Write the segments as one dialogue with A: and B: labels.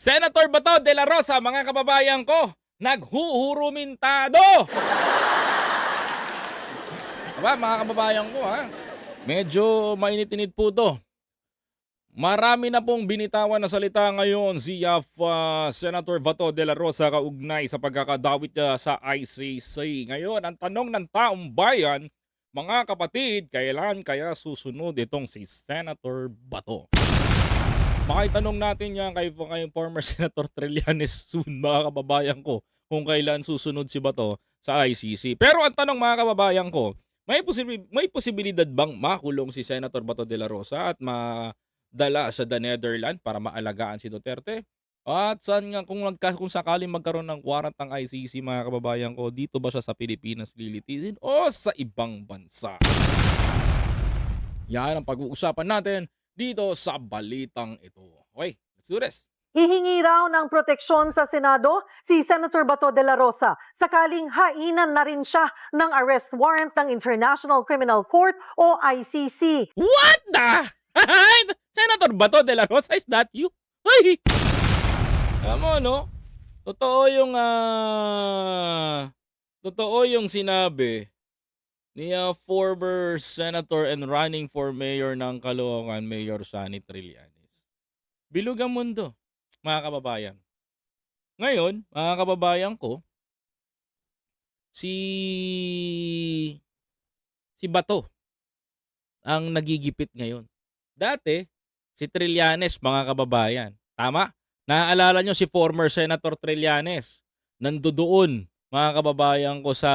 A: Senator Bato de la Rosa, mga kababayan ko, naghuhurumintado! Aba, mga kababayan ko ha, medyo mainit-init po to. Marami na pong binitawan na salita ngayon si uh, Senator Bato de la Rosa kaugnay sa pagkakadawit niya sa ICC. Ngayon, ang tanong ng taong bayan, mga kapatid, kailan kaya susunod itong si Senator Bato? Makitanong natin yan kay, kay former Senator Trillanes soon, mga kababayan ko, kung kailan susunod si Bato sa ICC. Pero ang tanong mga kababayan ko, may, posibi- may posibilidad bang makulong si Senator Bato de la Rosa at madala sa the Netherlands para maalagaan si Duterte? At saan nga kung, nagka, kung sakaling magkaroon ng warrant ng ICC mga kababayan ko, dito ba siya sa Pilipinas lilitisin o sa ibang bansa? Yan ang pag-uusapan natin dito sa balitang ito. Okay, let's do this.
B: Hihingi raw ng proteksyon sa Senado si Senator Bato de la Rosa sakaling hainan na rin siya ng arrest warrant ng International Criminal Court o ICC.
A: What the? Senator Bato de la Rosa, is that you? Ay! Alam mo, no? Totoo yung, ah... totoo yung sinabi ni ah, former senator and running for mayor ng Caloocan, Mayor Sani Trillanes. Bilog ang mundo, mga kababayan. Ngayon, mga kababayan ko, si si Bato ang nagigipit ngayon. Dati, si Trillanes, mga kababayan. Tama? Naaalala nyo si former Senator Trillanes. Nandoon, mga kababayan ko sa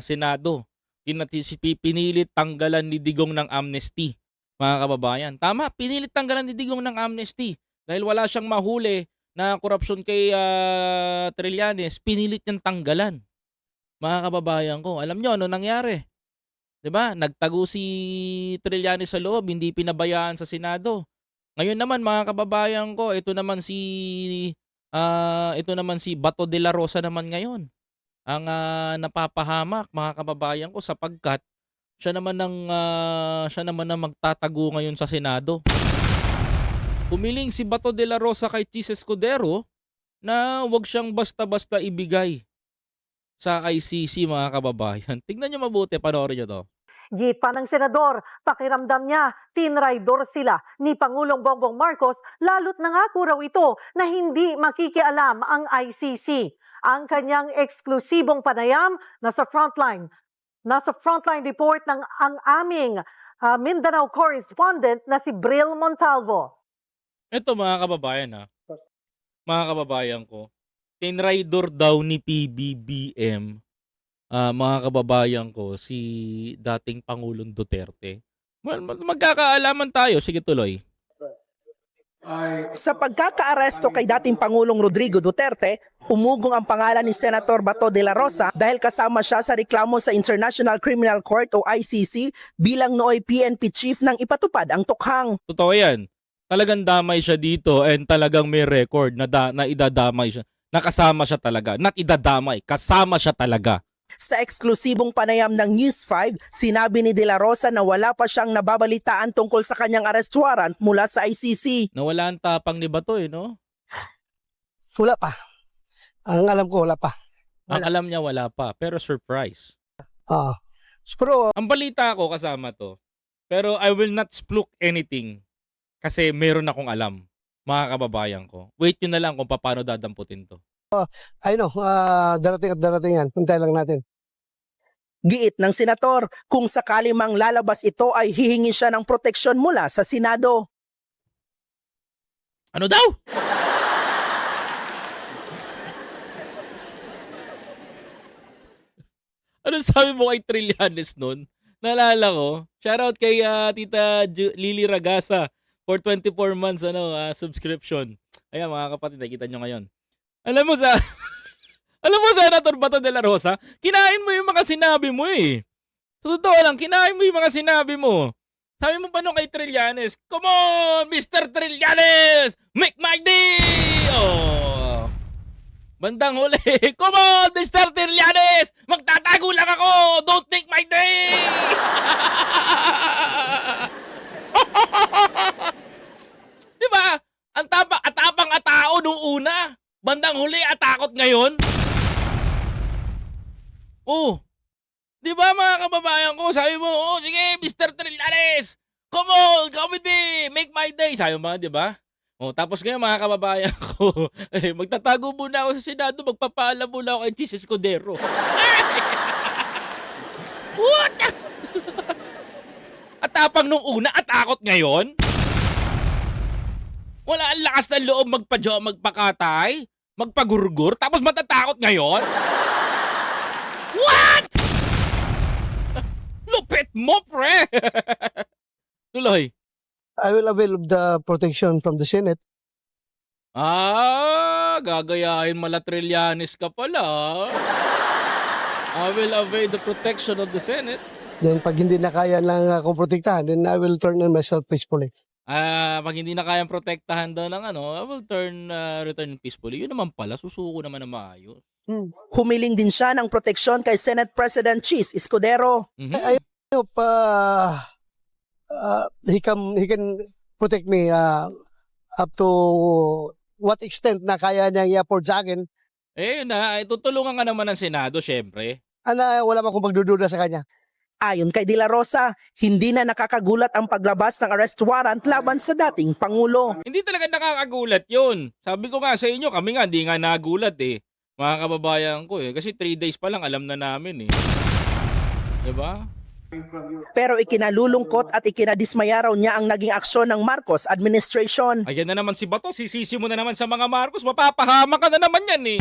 A: Senado. Tinati, si- pinilit tanggalan ni Digong ng amnesty, mga kababayan. Tama, pinilit tanggalan ni Digong ng amnesty. Dahil wala siyang mahuli na korupsyon kay ah, Trillanes, pinilit niyang tanggalan. Mga kababayan ko, alam nyo ano nangyari? 'Di ba? Nagtago si Trillanes sa loob, hindi pinabayaan sa Senado. Ngayon naman mga kababayan ko, ito naman si ah, ito naman si Bato de la Rosa naman ngayon. Ang ah, napapahamak mga kababayan ko sapagkat siya naman ang ah, siya naman ang magtatago ngayon sa Senado. Pumiling si Bato de la Rosa kay Chis Escudero na wag siyang basta-basta ibigay sa ICC mga kababayan. Tingnan niyo mabuti, panoorin niyo to.
B: Git pa ng senador, pakiramdam niya, tinraidor sila ni Pangulong Bongbong Marcos, lalo't nangako raw ito na hindi makikialam ang ICC. Ang kanyang eksklusibong panayam nasa frontline. Nasa frontline report ng ang aming ah, Mindanao correspondent na si Bril Montalvo.
A: Ito mga kababayan ha. Mga kababayan ko. Tinraidor daw ni PBBM ah, mga kababayan ko si dating Pangulong Duterte. Mag- magkakaalaman tayo. Sige tuloy.
C: Sa pagkakaaresto kay dating Pangulong Rodrigo Duterte, umugong ang pangalan ni Senator Bato de la Rosa dahil kasama siya sa reklamo sa International Criminal Court o ICC bilang nooy PNP chief nang ipatupad ang tukhang.
A: Totoo yan. Talagang damay siya dito and talagang may record na, da- na idadamay siya. Nakasama siya talaga. Not idadamay. Kasama siya talaga.
C: Sa eksklusibong panayam ng News 5, sinabi ni De La Rosa na wala pa siyang nababalitaan tungkol sa kanyang arrest warrant mula sa ICC.
A: Nawala ang tapang ni Bato eh, no?
D: Wala pa. Ang alam ko, wala pa.
A: Ang alam niya wala pa. Pero surprise.
D: Ah. pero
A: Ang balita ko kasama to. Pero I will not splook anything. Kasi meron akong alam. Mga kababayan ko. Wait nyo na lang kung paano dadamputin to.
D: I know, ah, darating at darating yan. Puntay lang natin.
C: Giit ng senator, kung sakali mang lalabas ito ay hihingi siya ng proteksyon mula sa Senado.
A: Ano daw? Ano sabi mo kay Trillanes nun? Naalala ko. Shoutout kay ah, Tita Ju- Lily Ragasa for 24 months ano ah, subscription. Ayan mga kapatid, nakita nyo ngayon. Alam mo sa... alam mo Senator Bato de la Rosa, kinain mo yung mga sinabi mo eh. Sa totoo lang, kinain mo yung mga sinabi mo. Sabi mo pa nung kay Trillanes, Come on, Mr. Trillanes! Make my day! Oh. Bandang huli, Come on, Mr. Trillanes! Magtatago lang ako! Don't make my day! Di ba? Ang tapa, atapang atao nung Bandang huli at takot ngayon? Oh. Di ba mga kababayan ko, sabi mo, oh sige, Mr. Trillanes, come on, come with me, make my day. Sabi mo, di ba? Oh, tapos ngayon mga kababayan ko, eh, magtatago muna ako sa Senado, magpapaalam muna ako kay Jesus Escudero. What? at tapang nung una at takot ngayon? Wala ang lakas ng loob magpadyo, magpakatay, magpagurgur, tapos matatakot ngayon? What? Lupit mo, pre! Tuloy.
D: I will avail of the protection from the Senate.
A: Ah, gagayahin mala Trillanes ka pala. I will avail the protection of the Senate.
D: Then pag hindi na kaya lang akong protektahan, then I will turn on myself peacefully.
A: Ah, pag hindi na kayang protektahan daw ng ano, I will turn uh, return peacefully. Yun naman pala, susuko naman na maayos.
C: Humiling din siya ng proteksyon kay Senate President Cheese Escudero.
A: Mhm.
D: I hope uh, uh, he can he can protect me uh, up to what extent na kaya niyang i-afford sa akin.
A: Eh, yun na, eh, tutulungan ka naman ng Senado, syempre.
D: Ana, wala man akong pagdududa sa kanya.
C: Ayon kay De La Rosa, hindi na nakakagulat ang paglabas ng arrest warrant laban sa dating Pangulo.
A: Hindi talaga nakakagulat yun. Sabi ko nga sa inyo, kami nga, hindi nga nagulat eh. Mga kababayan ko eh. Kasi 3 days pa lang, alam na namin eh. 'Di ba?
C: Pero ikinalulungkot at ikinadismaya raw niya ang naging aksyon ng Marcos administration.
A: Ayan na naman si Bato, sisisi mo na naman sa mga Marcos, mapapahama ka na naman yan eh.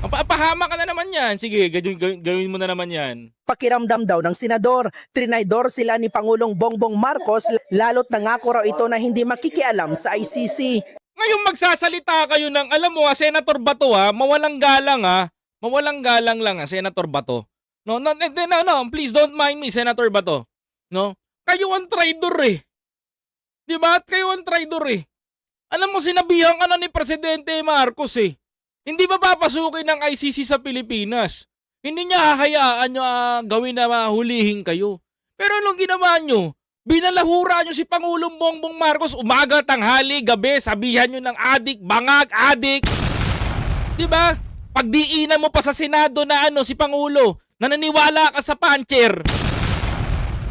A: Mapapahama ka na naman yan. Sige, gawin, gawin, mo na naman yan.
C: Pakiramdam daw ng senador, trinaydor sila ni Pangulong Bongbong Marcos lalo't nangako raw ito na hindi makikialam sa ICC.
A: Ngayon magsasalita kayo ng, alam mo ha, Senator Bato ha, mawalang galang ha, mawalang galang lang ha, Senator Bato. No, no, no, no, no, please don't mind me, Senator Bato. No? Kayo ang traitor eh. Di ba? At kayo ang traitor eh. Alam mo, sinabihan ka na ni Presidente Marcos eh. Hindi ba papasukin ng ICC sa Pilipinas? Hindi niya hahayaan nyo ah, gawin na mahulihin kayo. Pero anong ginawa nyo? Binalahura nyo si Pangulong Bongbong Marcos umaga, tanghali, gabi, sabihan nyo ng adik, bangag, adik. Di ba? Pagdiinan mo pa sa Senado na ano si Pangulo, na naniwala ka sa puncher.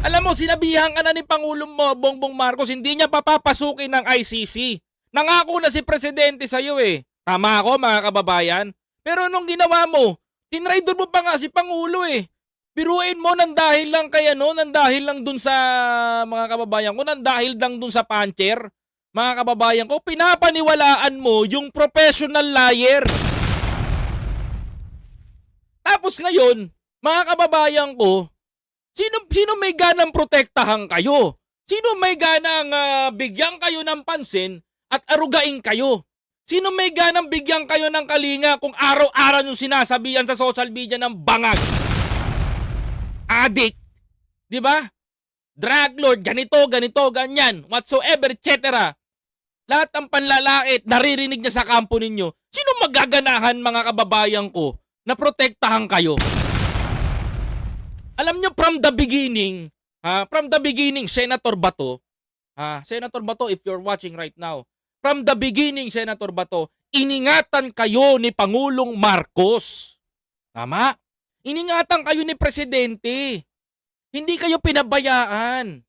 A: Alam mo, sinabihan ka na ni Pangulong Bongbong Marcos, hindi niya papapasukin ng ICC. Nangako na si Presidente sa'yo eh. Tama ako mga kababayan. Pero nung ginawa mo, tinraidor mo pa nga si Pangulo eh. Biruin mo nang dahil lang kaya no, nang dahil lang dun sa mga kababayan ko, nang dahil lang dun sa puncher. Mga kababayan ko, pinapaniwalaan mo yung professional liar. Tapos ngayon, mga kababayan ko, sino, sino may ganang protektahan kayo? Sino may ganang ah, bigyan kayo ng pansin at arugain kayo? Sino may ganang bigyan kayo ng kalinga kung araw-araw yung sinasabihan sa social media ng bangag? Adik, di ba? Drug lord, ganito, ganito, ganyan, whatsoever, etc. Lahat ng panlalait, naririnig niya sa kampo ninyo. Sino magaganahan mga kababayan ko na protektahan kayo? Alam nyo from the beginning, ha, from the beginning, Senator Bato, ha, Senator Bato, if you're watching right now, from the beginning, Senator Bato, iningatan kayo ni Pangulong Marcos. Tama? Iningatan kayo ni Presidente. Hindi kayo pinabayaan.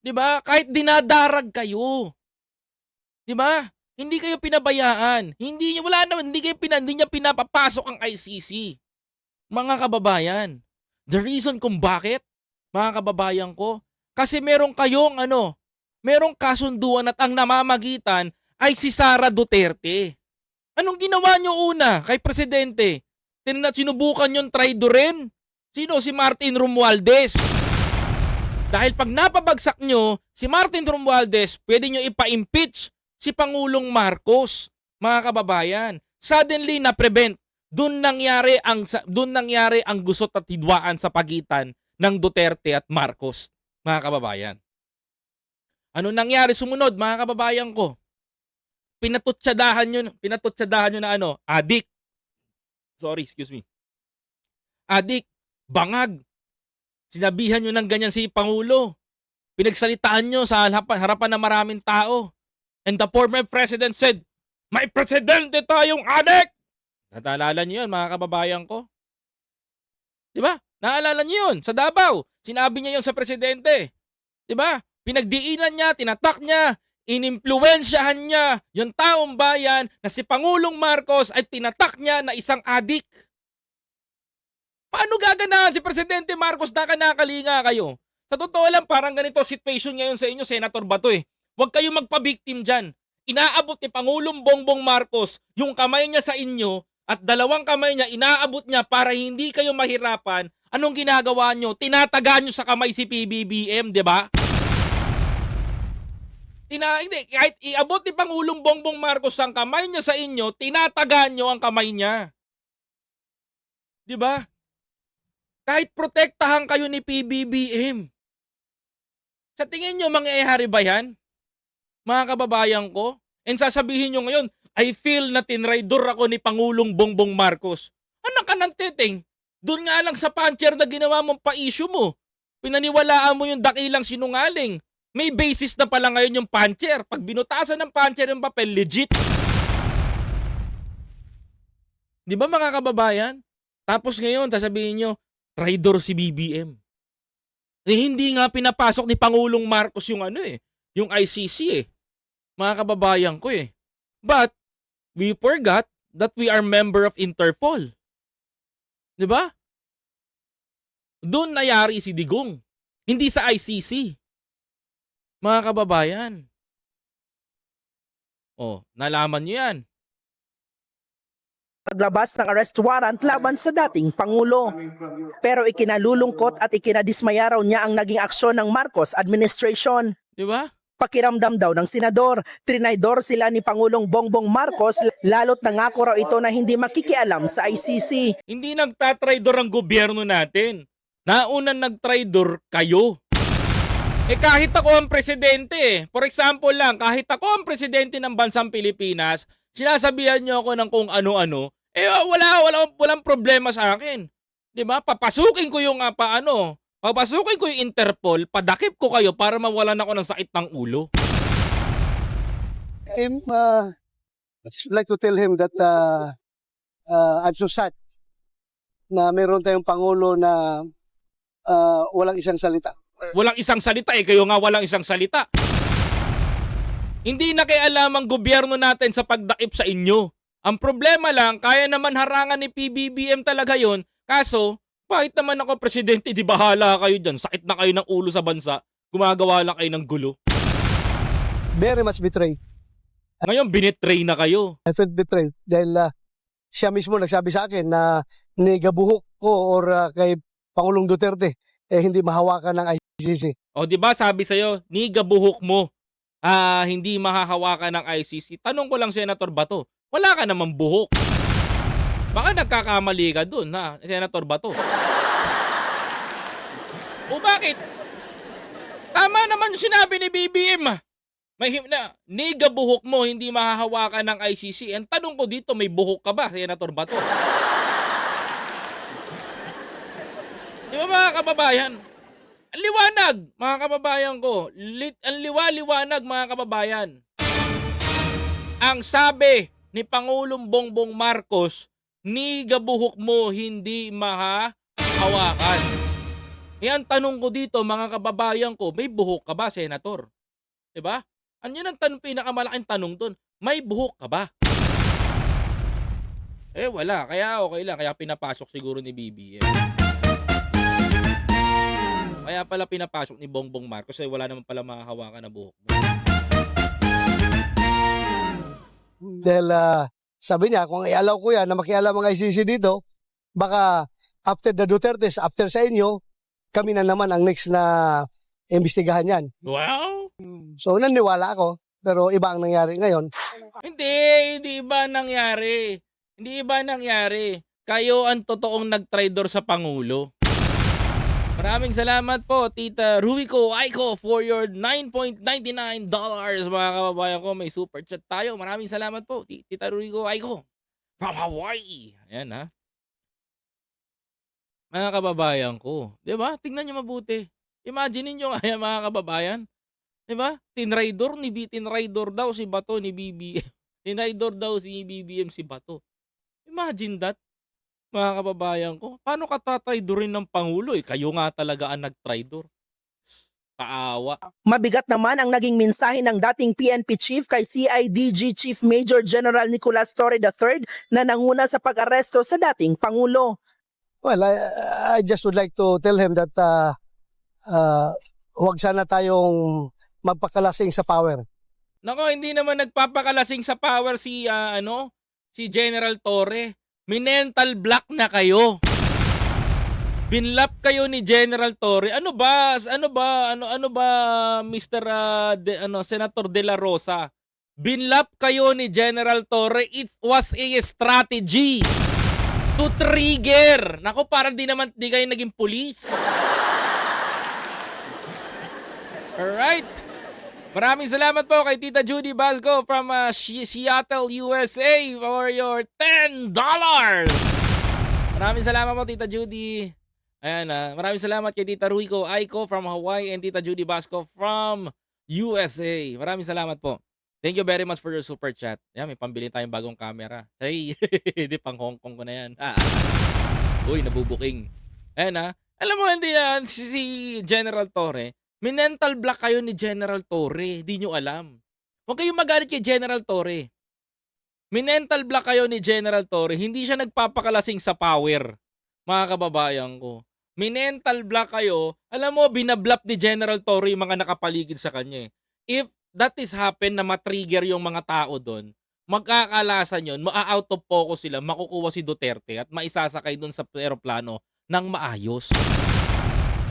A: 'Di ba? Kahit dinadarag kayo. 'Di ba? Hindi kayo pinabayaan. Hindi niya wala naman hindi kayo pina, hindi niya pinapapasok ang ICC. Mga kababayan, the reason kung bakit mga kababayan ko kasi meron kayong ano, merong kasunduan at ang namamagitan ay si Sara Duterte. Anong ginawa nyo una kay Presidente? Tin sinubukan yung traidorin? Sino? Si Martin Romualdez. Dahil pag napabagsak nyo, si Martin Romualdez, pwede nyo ipa-impeach si Pangulong Marcos, mga kababayan. Suddenly na-prevent. Doon nangyari ang doon nangyari ang gusot at hidwaan sa pagitan ng Duterte at Marcos, mga kababayan. Ano nangyari sumunod, mga kababayan ko? Pinatutsadahan nyo, pinatutsadahan nyo na ano, adik. Sorry, excuse me. Adik, bangag. Sinabihan nyo ng ganyan si Pangulo. Pinagsalitaan nyo sa harapan, ng maraming tao. And the former president said, May presidente tayong adik! Nataalala niyo yun, mga kababayan ko? Di ba? Naalala niyo yun, sa Davao. Sinabi niya yun sa presidente. Di ba? Pinagdiinan niya, tinatak niya, inimpluwensyahan niya yung taong bayan na si Pangulong Marcos ay tinatak niya na isang adik. Paano gaganahan si Presidente Marcos na kanakalinga kayo? Sa totoo lang, parang ganito situation ngayon sa inyo, Senator Bato eh. Huwag kayong magpa-victim dyan. Inaabot ni Pangulong Bongbong Marcos yung kamay niya sa inyo at dalawang kamay niya inaabot niya para hindi kayo mahirapan. Anong ginagawa nyo? Tinataga nyo sa kamay si PBBM, di ba? Tina, hindi, kahit iabot ni Pangulong Bongbong Marcos ang kamay niya sa inyo, tinataga nyo ang kamay niya. Di ba? Kahit protektahan kayo ni PBBM. Sa tingin nyo, mangyayari ba yan? Mga kababayan ko? And sasabihin nyo ngayon, I feel na tinraidor ako ni Pangulong Bongbong Marcos. Anak ka ng teteng. Doon nga lang sa puncher na ginawa mong pa-issue mo. Pinaniwalaan mo yung dakilang sinungaling. May basis na pala ngayon yung puncher. Pag binutasan ng puncher yung papel, legit. Di ba mga kababayan? Tapos ngayon, sasabihin nyo, traidor si BBM. Eh, hindi nga pinapasok ni Pangulong Marcos yung ano eh, yung ICC eh. Mga kababayan ko eh. But, we forgot that we are member of Interpol. Di ba? Doon nayari si Digong. Hindi sa ICC. Mga kababayan. Oh, nalaman niyo yan.
C: paglabas ng arrest warrant laban sa dating Pangulo. Pero ikinalulungkot at ikinadismaya raw niya ang naging aksyon ng Marcos administration.
A: Di ba?
C: Pakiramdam daw ng senador, trinaydor sila ni Pangulong Bongbong Marcos lalo't nangako raw ito na hindi makikialam sa ICC.
A: Hindi nagtatraidor ang gobyerno natin. Naunang nagtraidor kayo. Eh kahit ako ang presidente eh. For example lang, kahit ako ang presidente ng bansang Pilipinas, sinasabihan niyo ako ng kung ano-ano, eh wala, wala, walang problema sa akin. 'Di ba? Papasukin ko yung uh, paano, papasukin ko yung Interpol, padakip ko kayo para mawalan ako ng sakit ng ulo.
D: I'm, uh, I just like to tell him that uh, uh, I'm so sad na meron tayong Pangulo na uh, walang isang salita.
A: Walang isang salita eh, kayo nga walang isang salita. Hindi na alam ang gobyerno natin sa pagdakip sa inyo. Ang problema lang, kaya naman harangan ni PBBM talaga yon. Kaso, bakit naman ako presidente, di bahala kayo dyan. Sakit na kayo ng ulo sa bansa. Gumagawa lang kayo ng gulo.
D: Very much betrayed.
A: Ngayon, binitray na kayo.
D: I felt betrayed dahil uh, siya mismo nagsabi sa akin na nigabuhok ko or uh, kay Pangulong Duterte eh hindi mahawakan ng ICC.
A: O di ba sabi sa'yo, niga buhok mo. Ah, hindi mahahawakan ng ICC. Tanong ko lang, Senator Bato, wala ka namang buhok. Baka nagkakamali ka dun, ha, Senator Bato. o bakit? Tama naman yung sinabi ni BBM. May na, niga buhok mo, hindi mahahawakan ng ICC. Ang tanong ko dito, may buhok ka ba, Senator Bato? Di ba mga kababayan? Ang liwanag, mga kababayan ko. Lit, ang liwa-liwanag, mga kababayan. Ang sabi ni Pangulong Bongbong Marcos, ni gabuhok mo hindi mahahawakan. Eh, ang tanong ko dito, mga kababayan ko, may buhok ka ba, Senator? 'Di ba? Ano yun ang tanong, pinakamalaking tanong doon? May buhok ka ba? Eh, wala. Kaya okay lang. Kaya pinapasok siguro ni BBM. Kaya pala pinapasok ni Bongbong Marcos eh wala naman pala mahahawakan na buhok.
D: Dahil uh, sabi niya, kung ialaw ko yan na makialam ang ICC dito, baka after the Dutertes, after sa inyo, kami na naman ang next na imbestigahan yan.
A: Wow!
D: So naniwala ako, pero iba ang nangyari ngayon.
A: Hindi, hindi iba nangyari. Hindi iba nangyari. Kayo ang totoong nag-traidor sa Pangulo. Maraming salamat po, Tita Ruico Aiko, for your $9.99 mga kababayan ko. May super chat tayo. Maraming salamat po, Ti- Tita Ruico Aiko. From Hawaii. Ayan ha. Mga kababayan ko. Di ba? Tingnan nyo mabuti. Imagine niyo nga mga kababayan. Di ba? Tinraidor ni B. Tinraidor daw si Bato ni BB. Tinaydor daw si BBM si Bato. Imagine that, mga kababayan ko. Paano ka tatraydorin ng Pangulo? Eh, kayo nga talaga ang nagtraydor. Kaawa.
C: Mabigat naman ang naging mensahe ng dating PNP chief kay CIDG Chief Major General Nicolas Torre III na nanguna sa pag-aresto sa dating Pangulo.
D: Well, I, I just would like to tell him that uh, uh, huwag sana tayong magpakalasing sa power.
A: Nako, hindi naman nagpapakalasing sa power si ah, ano, si General Torre. Minental block na kayo. Binlap kayo ni General Torre. Ano ba? Ano ba? Ano ano ba Mr. ah, de, ano Senator De La Rosa? Binlap kayo ni General Torre. It was a strategy to trigger. Nako, parang di naman di kayo naging pulis. Alright. Maraming salamat po kay Tita Judy Basco from uh, Seattle, USA for your $10. Maraming salamat po Tita Judy. Ayan na. maraming salamat kay Tita Ruico Aiko from Hawaii and Tita Judy Basco from USA. Maraming salamat po. Thank you very much for your super chat. Yan, may pambili tayong bagong camera. Hey, di pang Hong Kong ko na yan. Ah. Uy, nabubuking. Ayan na. Alam mo, hindi yan, si, si General Torre, Minental block kayo ni General Torre. Di nyo alam. Huwag kayong magalit kay General Torre. Minental block kayo ni General Torre. Hindi siya nagpapakalasing sa power. Mga kababayan ko. Minental block kayo. Alam mo, binablap ni General Torre yung mga nakapaligid sa kanya. eh. If that is happen na matrigger yung mga tao doon, magkakalasan yun, maa-out of focus sila, makukuha si Duterte at maisasakay doon sa aeroplano ng maayos.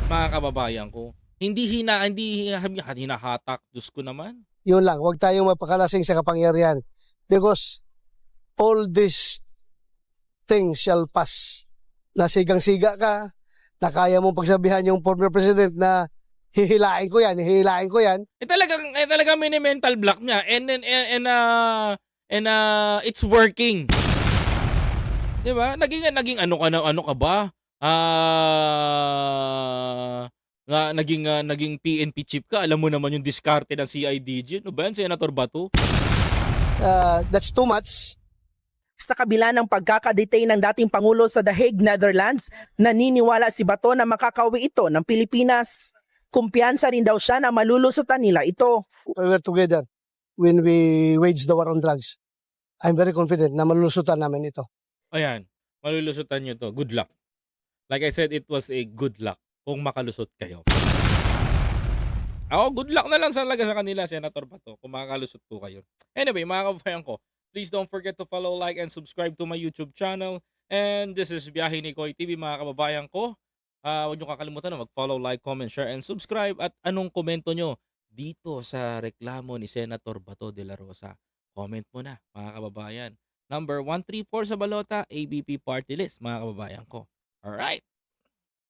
A: Mga kababayan ko. Hindi hina, hindi hinahatak. Diyos ko naman.
D: Yun lang, huwag tayong magpakalasing sa kapangyarihan. Because all these things shall pass. Nasigang-siga ka, na kaya mong pagsabihan yung former president na hihilain ko yan, hihilain ko yan.
A: Eh talagang, eh talagang mini-mental block niya. And, and, and, and, uh, and uh, it's working. Di ba? Naging, naging ano ka na, ano ka ba? Ah... nga naging ah, naging PNP chip ka alam mo naman yung diskarte ng CIDG ano ba yan Senator Bato
D: Uh, that's too much.
C: Sa kabila ng pagkakadetain ng dating Pangulo sa The Hague, Netherlands, naniniwala si Bato na makakawi ito ng Pilipinas. Kumpiyansa rin daw siya na malulusutan nila ito.
D: We were together when we waged the war on drugs. I'm very confident na malulusutan namin ito.
A: ayan malulusutan nyo to good luck like I said it was a good luck kung makalusot kayo Ako, good luck na lang talaga sa kanila, Senator Bato, kung makakalusot po kayo. Anyway, mga kababayan ko, please don't forget to follow, like, and subscribe to my YouTube channel. And this is Biyahe ni Koy TV, mga kababayan ko. Ah, huwag nyo kakalimutan na mag-follow, like, comment, share, and subscribe. At anong komento nyo dito sa reklamo ni Senator Bato de la Rosa? Comment mo na, mga kababayan. Number 134 sa balota, ABP Party List, mga kababayan ko. Alright.